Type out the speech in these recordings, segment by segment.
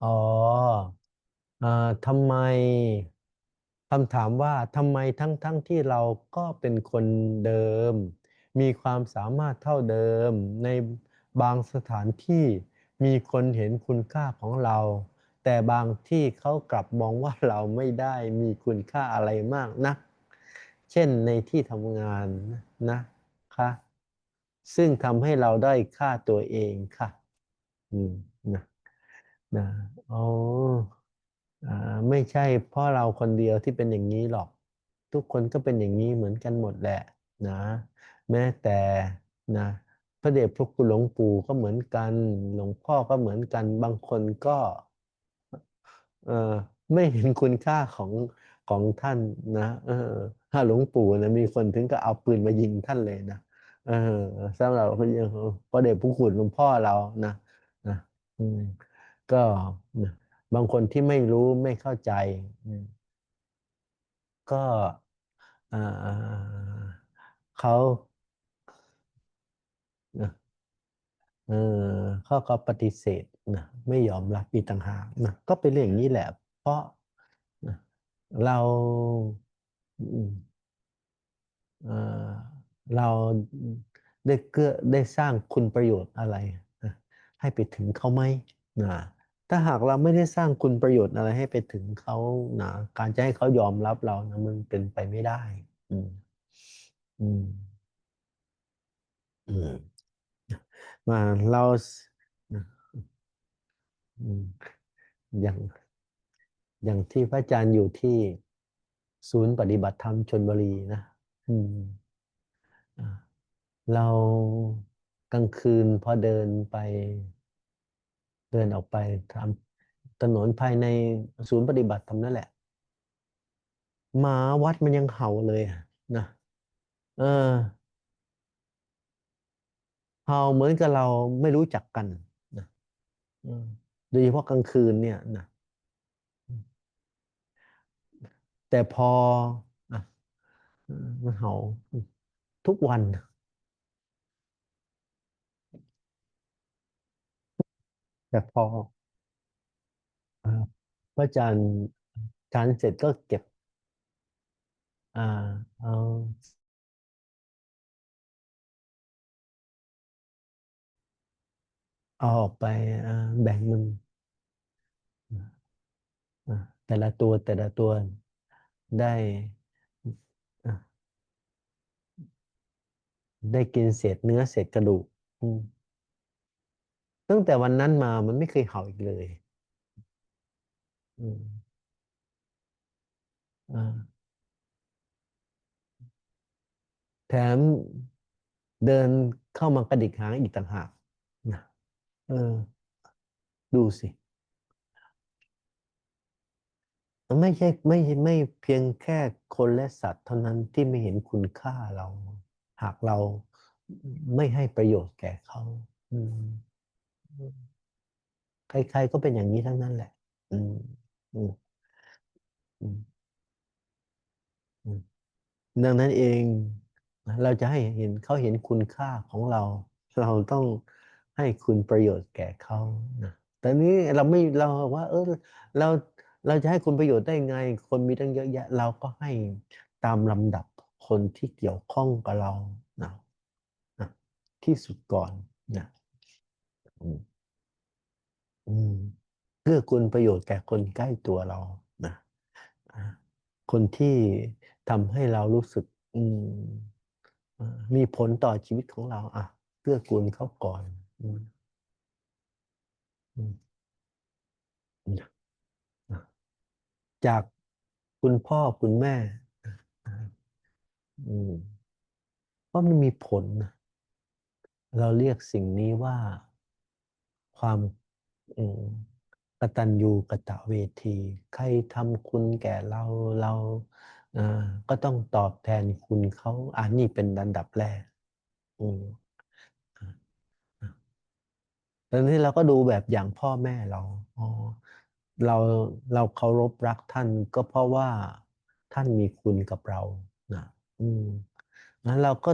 อ๋อเอ่อทำไมคำถามว่าทำไมทั้งทั้งที่เราก็เป็นคนเดิม มีความสามารถเท่าเดิม ในบางสถานที่มีคนเห็นคุณค่าของเรา แต่บางที่เขากลับมองว่าเราไม่ได้มีคุณค่าอะไรมากนัก เช่นในที่ทำงานนะคะซึ่งทำให้เราได้ค่าตัวเองค่ะ อืมนะ นะอ๋ออ่าไม่ใช่เพราะเราคนเดียวที่เป็นอย่างนี้หรอก ทุกคนก็เป็นอย่างนี้เหมือนกันหมดแหละนะ แม้แต่นะพระเดชพระคุณหลวงปู่ก็เหมือนกัน หลวงพ่อก็เหมือนกัน บางคนก็เออไม่เห็นคุณค่าของของท่านนะเออถ้าหลวงปู่นะมีคนถึงก็เอาปืนมายิงท่านเลยนะเออสำหรับพระเดชพระคุณหลวงพ่อเรานะนะอืม ก็บางคนที่ไม่รู้ไม่เข้าใจ ก็เขาเออเขาก็ปฏิเสธนะไม่ยอมรับอีต่างหากนะก็เป็นเรื่องนี้แหละ เพราะเราเราได้เกื้อได้สร้างคุณประโยชน์อะไร ให้ไปถึงเขาไหมนะ ถ้าหากเราไม่ได้สร้างคุณประโยชน์อะไรให้ไปถึงเขานะการจะให้เขายอมรับเรานะมันเป็นไปไม่ได้ อืม อืม อืมมาเราอืมอย่างอย่างที่พระอาจารย์อยู่ที่ศูนย์ปฏิบัติธรรมชลบุรีนะอืมเรากลางคืนพอเดินไป เดินออกไปทำถนนภายในศูนย์ปฏิบัติธรรมนั่นแหละหมาวัดมันยังเห่าเลยอะนะเออเห่าเหมือนกับเราไม่รู้จักกันนะโดยเฉพาะกลางคืนเนี่ยนะแต่พออะเออมันเห่าทุกวัน แต่พอเอ่อพระอาจารย์ทานเสร็จก็เก็บ อ่าเอาเอาออกไปแบ่งมันแต่ละตัวแต่ละตัวได้ได้กินเศษเนื้อเศษกระดูกอืม ตั้งแต่วันนั้นมามันไม่เคยเห่าอีกเลยอืมอ่าแถมเดินเข้ามากระดิกหางอีกต่างหากนะเออ ดูสิมันไม่ใช่ไม่ไม่เพียงแค่คนและสัตว์เท่านั้นที่ไม่เห็นคุณค่าเรา หากเราไม่ให้ประโยชน์แก่เขา อืม ใครๆก็เป็นอย่างนี้ทั้งนั้นแหละ อืม อืม อืมดังนั้นเอง เราจะให้เห็นเขาเห็นคุณค่าของเรา เราต้องให้คุณประโยชน์แก่เขานะแต่นี้เราไม่เราว่า เออเราเราจะให้คุณประโยชน์ได้ไง คนมีตั้งเยอะแยะ เราก็ให้ตามลำดับคนที่เกี่ยวข้องกับเรานะนะที่สุดก่อนนะ เพื่อคุณประโยชน์แก่คนใกล้ตัวเรานะคนที่ทำให้เรารู้สึกมีผลต่อชีวิตของเรา อะเกื้อกูลเขาก่อนจากคุณพ่อคุณแม่เพราะมันมีผล เราเรียกสิ่งนี้ว่า ความกตัญญูกตเวที ใครทำคุณแก่เราเราอ่าก็ต้องตอบแทนคุณเขาอันนี้เป็นอันดับแรกอืมตอนนี้เราก็ดูแบบอย่างพ่อแม่เราอ๋อเราเราเคารพรักท่านก็เพราะว่าท่านมีคุณกับเรานะอืมงั้นเราก็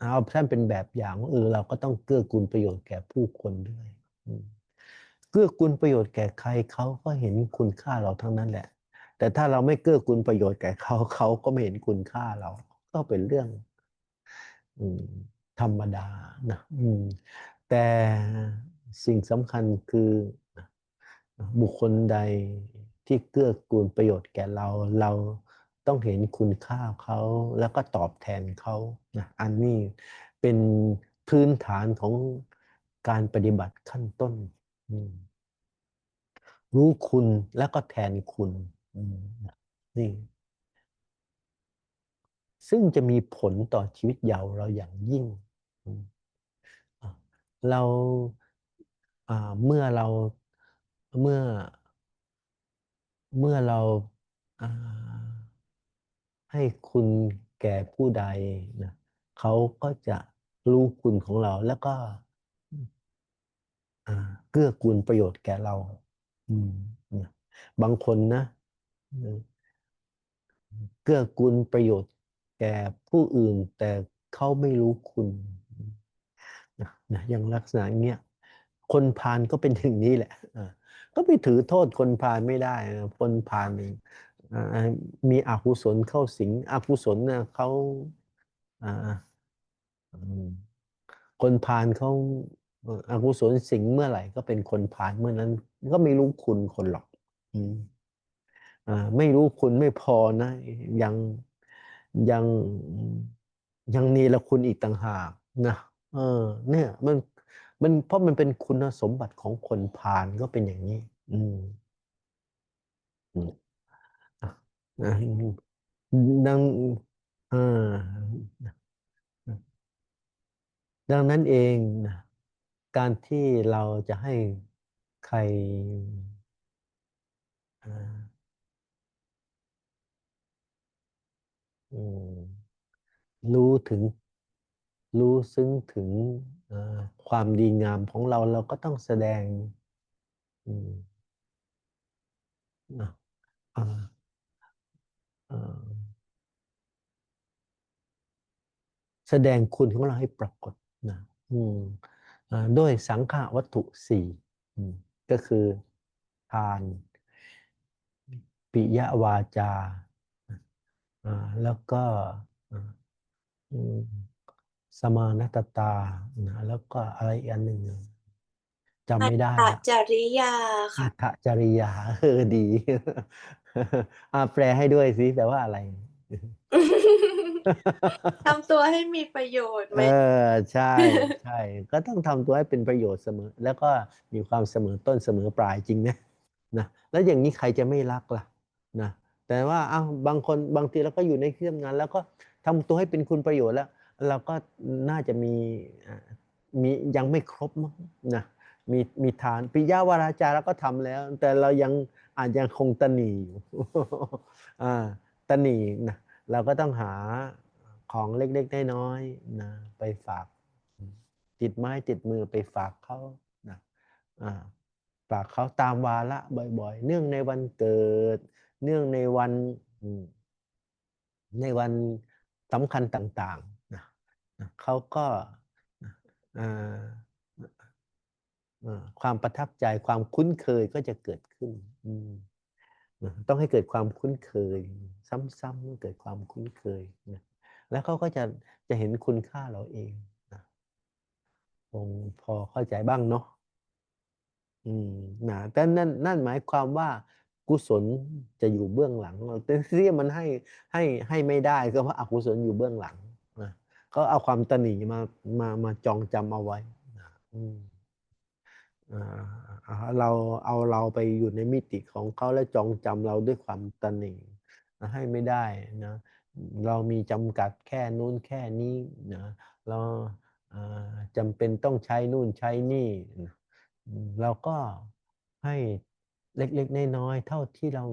เอาท่านเป็นแบบอย่างว่าเออเราก็ต้องเกื้อกูลประโยชน์แก่ผู้คนด้วย เกื้อกูลประโยชน์แก่ใครเขาก็เห็นคุณค่าเราทั้งนั้นแหละ แต่ถ้าเราไม่เกื้อกูลประโยชน์แก่เขาเขาก็ไม่เห็นคุณค่าเรา ก็เป็นเรื่องอธรรมดานะแต่สิ่งสำคัญคือบุคคลใดที่เกื้อกูลประโยชน์แก่เรา เราต้องเห็นคุณค่าเขาแล้วก็ตอบแทนเขานะอันนี้เป็นพื้นฐานของ การปฏิบัติขั้นต้น รู้คุณแล้วก็แทนคุณนี่ซึ่งจะมีผลต่อชีวิตยาวเราอย่างยิ่ง เราเมื่อเราเมื่อ เมื่อเราให้คุณแก่ผู้ใดนะเขาก็จะรู้คุณของเราแล้วก็ เกื้อกูลประโยชน์แก่เราบางคนนะเกื้อกูลประโยชน์แก่ผู้อื่น แต่เขาไม่รู้คุณนะอย่างลักษณะเนี้ยคนพาลก็เป็นอย่างนี้แหละอ่าก็ไปถือโทษคนพาลไม่ได้คนพาลเองมีอกุศลเข้าสิงอกุศลเนี่ยเขาคนพาลเขา อ่ออกุศลสิงเมื่อไหร่ก็เป็นคนพาลเมื่อนั้น ก็ไม่รู้คุณคนหรอกอ่าไม่รู้คุณไม่พอนะ ยังยังยังนีละคุณอีกต่างหากนะเออ เนี่ย มันมันเพราะมันเป็นคุณสมบัติของคนพาลก็เป็นอย่างนี้ อืมอืมอะนะดังดังนั้นเองนะ การที่เราจะให้ใครรู้ถึงรู้ซึ้งถึงความดีงามของเราเราก็ต้องแสดงแสดงคุณของเราให้ปรากฏนะอืม ด้วยสังฆวัตถุสี่อืมก็คือทาน ปิยวาจาอ่าแล้วก็อ่าอืมสมานัตตานะแล้วก็อะไรอีกอันหนึ่งจำไม่ได้อัตละจริยาอัค่ะตจริยาเออดี อ่าแปลให้ด้วยสิแปลว่าอะไร ทำตัวให้มีประโยชน์ไหมเออใช่ใช่ก็ต้องทำตัวให้เป็นประโยชน์เสมอ แล้วก็มีความเสมอต้นเสมอปลายจริงนะนะแล้วอย่างนี้ใครจะไม่รักล่ะนะแต่ว่าอ้าวบางคนบางทีเราก็อยู่ในที่ทำงาน แล้วก็ทำตัวให้เป็นคุณประโยชน์แล้ว เราก็น่าจะมีมียังไม่ครบมั้งนะมีมีฐานปิยาวราจาเราก็ทำแล้ว แต่เรายังอาจยังคงตะหนีอยู่อ่าตะหนีนะ เราก็ต้องหาของเล็กๆน้อยๆนะไปฝาก ติดไม้ติดมือไปฝากเขานะฝากเขาตามวาระบ่อย ๆ เนื่องในวันเกิด เนื่องในวันในวันสำคัญต่างๆนะเขาก็ความประทับใจความคุ้นเคยก็จะเกิดขึ้น อืม นะต้องให้เกิดความคุ้นเคย ซ้ำๆเกิดความคุ้นเคยนะแล้วเขาก็จะจะเห็นคุณค่าเราเองนะคงพอเข้าใจบ้างเนาะอืมนะแต่นั่นนั่นหมายความว่ากุศลจะอยู่เบื้องหลังแต่ที่มันให้ให้ให้ไม่ได้ก็เพราะอกุศลอยู่เบื้องหลังนะเขาเอาความตนีมามามาจองจำเอาไว้นะอืม เราเอาเราไปอยู่ในมิติของเขาและจองจำเราด้วยความตระหนี่นะให้ไม่ได้นะเรามีจำกัดแค่นู้นแค่นี้นะเราอ่าจำเป็นต้องใช้นู่นใช้นี่ เราก็ให้เล็กๆน้อยๆเท่าที่เรา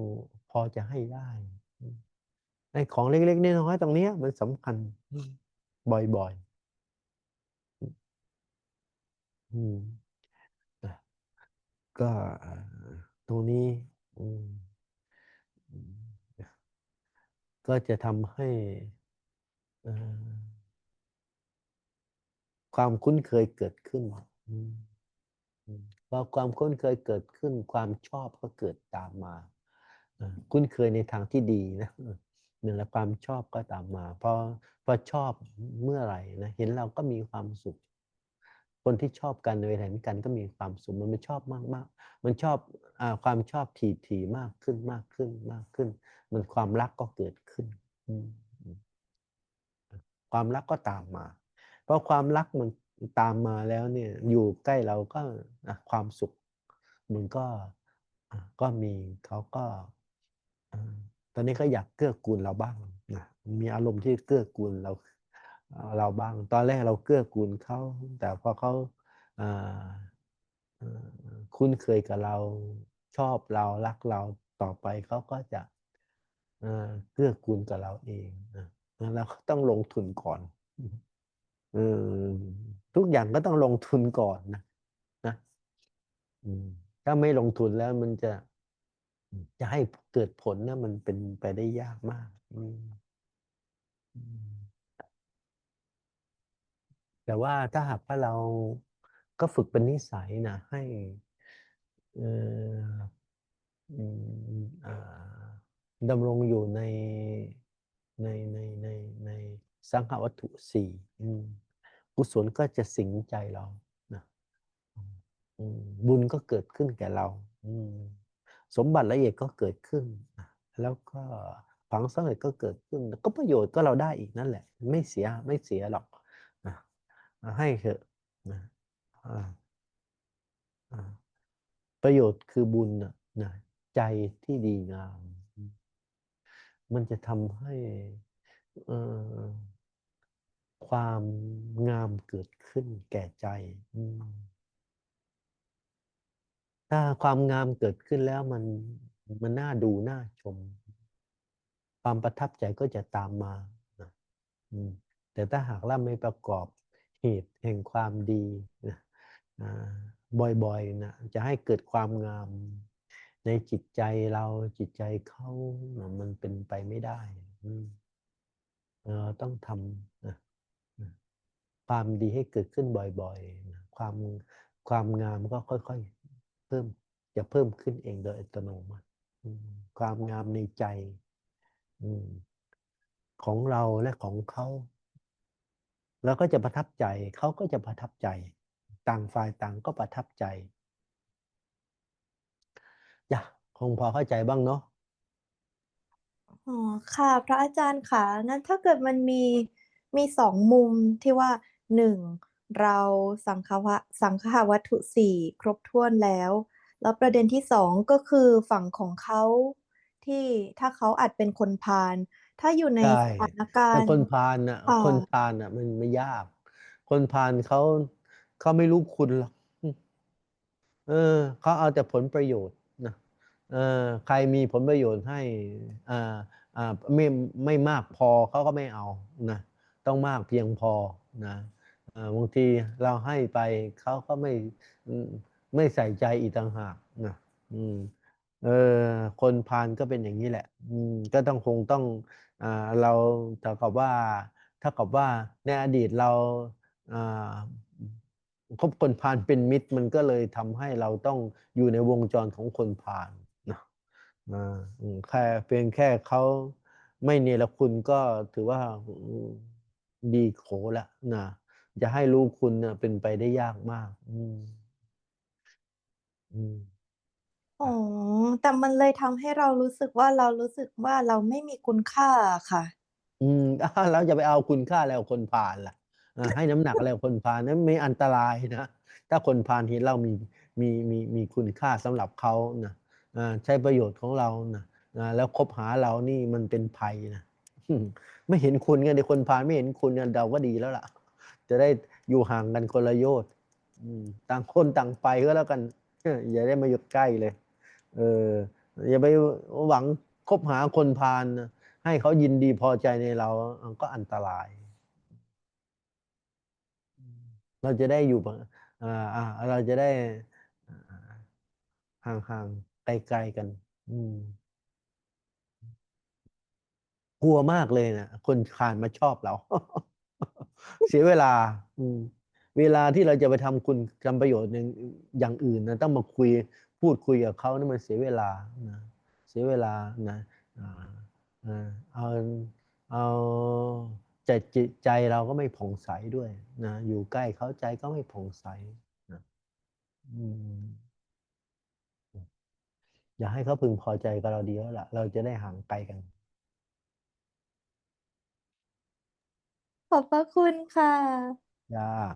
พอจะให้ได้อืมไอ้ของเล็กๆน้อยๆตรงนี้มันสำคัญบ่อยๆอืม ก็ตรงนี้ก็จะทำให้ความคุ้นเคยเกิดขึ้นพอความคุ้นเคยเกิดขึ้น ความชอบก็เกิดตามมา คุ้นเคยในทางที่ดีนะเนั่นและความชอบก็ตามมาพอพอชอบเมื่อไหร่นะเห็นเราก็มีความสุข คนที่ชอบกันเวลาเห็นกันก็มีความสุขมันไม่ชอบมากมากมันชอบอความชอบถี่ถี่มากขึ้นมากขึ้นมากขึ้น มันความรักก็เกิดขึ้น ความรักก็ตามมา เพราะความรักมันตามมาแล้วเนี่ยอยู่ใกล้เราก็ความสุข มันก็ก็มีเขาก็ตอนนี้ก็อยากเกื้อกูลเราบ้างนะมีอารมณ์ที่เกื้อกูลเรา เราบ้าง ตอนแรกเราเกื้อกูลเขา แต่พอเขาคุ้นเคยกับเราชอบเรารักเราต่อไปเขาก็จะเกื้อกูลกับเราเองเราก็ต้องลงทุนก่อนอทุกอย่างก็ต้องลงทุนก่อนนะนะถ้าไม่ลงทุนแล้วมันจะจะให้เกิดผลนะมันเป็นไปได้ยากมาก อืมอืม แต่ว่าถ้าหากว่าเราก็ฝึกเป็นนิสัยนะให้ดำรงอยู่ในในในในในสังขวัตถุสี่กุศลก็จะสิงใจเรานะบุญก็เกิดขึ้นแก่เราสมบัติละเอียดก็เกิดขึ้น แล้วก็ฝังสำเร็จก็เกิดขึ้น ก็ประโยชน์ก็เราได้อีกนั่นแหละ ไม่เสียไม่เสียหรอก ให้เถอะนะประโยชน์คือบุญนะนะใจที่ดีงาม มันจะทำให้ความงามเกิดขึ้นแก่ใจ ถ้าความงามเกิดขึ้นแล้วมันมันน่าดูน่าชม ความประทับใจก็จะตามมานะแต่ถ้าหากเราไม่ประกอบ เหตุแห่งความดีนะบ่อยๆนะจะให้เกิดความงาม ในจิตใจเราจิตใจเขานะมันเป็นไปไม่ได้เราต้องทำนะความดีให้เกิดขึ้นบ่อยๆนะความความงามก็ค่อยๆเพิ่มจะเพิ่มขึ้นเองโดยอัตโนมัติความงามในใจของเราและของเขา เราก็จะประทับใจเขาก็จะประทับใจ ต่างฝ่ายต่างก็ประทับใจจ้ะคงพอเข้าใจบ้างเนาะอ๋อค่ะ พระอาจารย์ค่ะนั้นถ้าเกิดมันมีมีสองมุมที่ว่าหนึ่งเราสังขวะสังขาวัตถุสี่ครบถ้วนแล้ว แล้วประเด็นที่สองก็คือฝั่งของเขาที่ถ้าเขาอาจเป็นคนพาล ถ้าอยู่ในใช่สถานการแต่ณ์คนพาลน่ะ ค่ะคนพาลน่ะ มันไม่ยาก คนพาลเขาเขาไม่รู้คุณหรอก เออเขาเอาแต่ผลประโยชน์นะเออใครมีผลประโยชน์ให้อ่าอ่าไม่ไม่มากพอเขาก็ไม่เอานะต้องมากเพียงพอนะอ่าบางทีเราให้ไปเขาก็ไม่อืมไม่ใส่ใจอีกต่างหากนะอืมเออ คนพาลก็เป็นอย่างนี้แหละ อืมก็ต้องคงต้องอ่าเราเท่ากับว่า ถ้ากับว่าในอดีตเราอ่าคบคนพาลเป็นมิตร มันก็เลยทำให้เราต้องอยู่ในวงจรของคนพาลนะอ่าแค่เพียงแค่เขาไม่เนรคุณก็ถือว่าดีโขล้วนะจะให้รู้คุณเนี่ยเป็นไปได้ยากมาก อืม อืม อ๋อ แต่มันเลยทำให้เรารู้สึกว่า เรารู้สึกว่า เราไม่มีคุณค่าค่ะ อืมแล้วจะไปเอาคุณค่าอะไรกับคนพาลล่ะ อ่า ให้น้ำหนักอะไรกับคนพาล นั้นไม่อันตรายนะ ถ้าคนพาลเห็นเรามี มี มี มีคุณค่าสำหรับเขานะ อ่า ใช้ประโยชน์ของเรานะ อ่า แล้วคบหาเรานี่มันเป็นภัยนะ อืม ไม่เห็นคุณกันในคนพาลไม่เห็นคุณกันเราก็ดีแล้วล่ะ จะได้อยู่ห่างกันคนละโยชน์ อืม ต่างคนต่างไปก็แล้วกันอย่าได้มาอยู่ใกล้เลย เอออย่าไปหวังคบหาคนพาลนะให้เขายินดีพอใจในเราก็อันตราย เราจะได้อยู่อ่าอ่าเราจะได้ห่างห่างๆไกลๆกัน อืมกลัวมากเลยนะคนคานมาชอบเรา เสียเวลา อืม เวลาที่เราจะไปทำคุณทำประโยชน์อย่างอย่างอื่นนะต้องมาคุย พูดคุยกับเขานี่มันเสียเวลานะเสียเวลานะอ่าอ่าเอาเอาใจจิตใจเราก็ไม่ผ่องใสด้วยนะอยู่ใกล้เขาใจก็ไม่ผ่องใสนะอืมอย่าให้เขาพึงพอใจกับเราดีแล้วล่ะ เราจะได้ห่างไกลกัน ขอบพระคุณค่ะยาก